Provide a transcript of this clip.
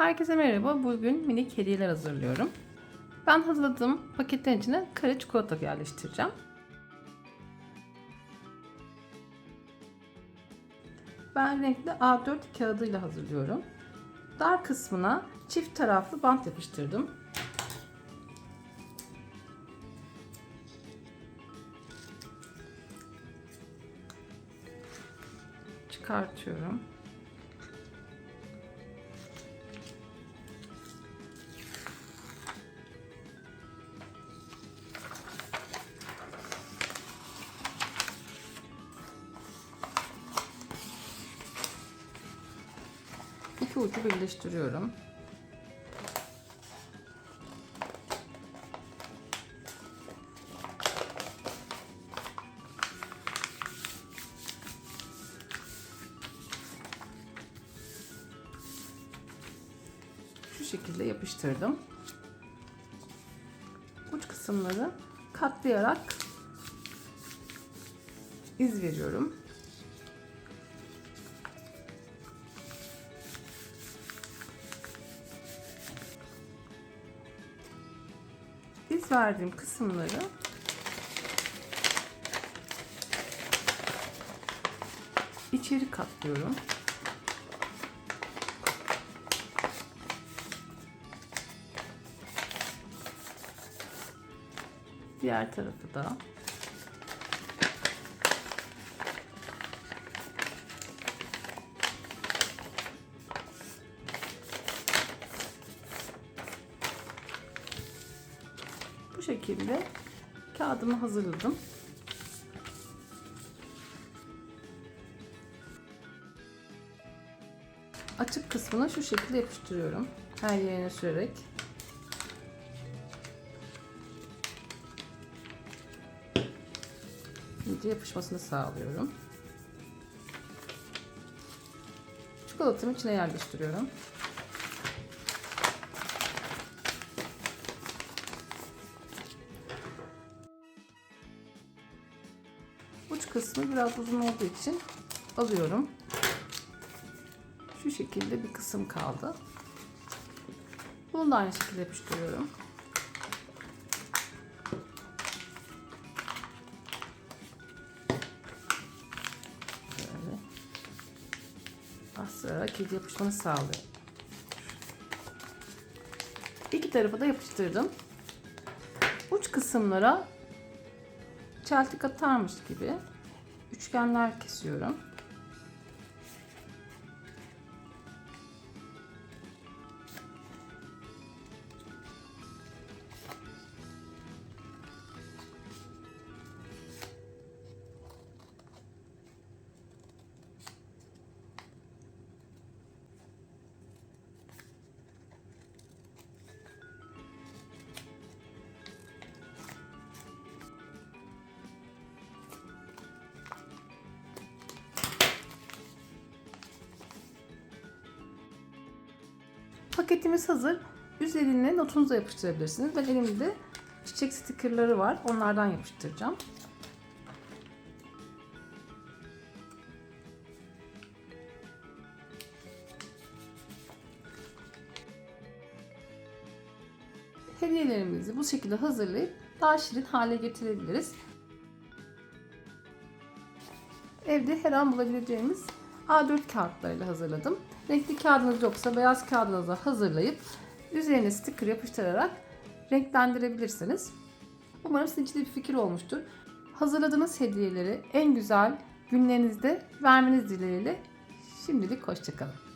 Herkese merhaba. Bugün minik hediyeler hazırlıyorum. Ben hazırladığım paketlerin içine kare çikolata yerleştireceğim. Ben renkli A4 kağıdıyla hazırlıyorum. Dar kısmına çift taraflı bant yapıştırdım. Çıkartıyorum. İki ucu birleştiriyorum. Şu şekilde yapıştırdım. Uç kısımları katlayarak iz veriyorum. Verdiğim kısımları içeri katlıyorum. Diğer tarafı da bu şekilde kağıdımı hazırladım. Açık kısmını şu şekilde yapıştırıyorum. Her yerine sürerek. İyice yapışmasını sağlıyorum. Çikolatamı içine yerleştiriyorum. Uç kısmı biraz uzun olduğu için alıyorum. Şu şekilde bir kısım kaldı. Bunu da aynı şekilde yapıştırıyorum. Böyle bastırarak kedi yapışmanı sağlıyor. İki tarafı da yapıştırdım. Uç kısımlara çeltik atarmış gibi üçgenler kesiyorum. Paketimiz hazır. Üzerine notunuzu yapıştırabilirsiniz. Ben elimde çiçek stikerleri var. Onlardan yapıştıracağım. Hediyelerimizi bu şekilde hazırlayıp daha şirin hale getirebiliriz. Evde her an bulabileceğimiz A4 kağıtlarıyla hazırladım. Renkli kağıdınız yoksa beyaz kağıdınıza hazırlayıp üzerine sticker yapıştırarak renklendirebilirsiniz. Umarım sizin için de bir fikir olmuştur. Hazırladığınız hediyeleri en güzel günlerinizde vermeniz dileğiyle şimdilik hoşçakalın.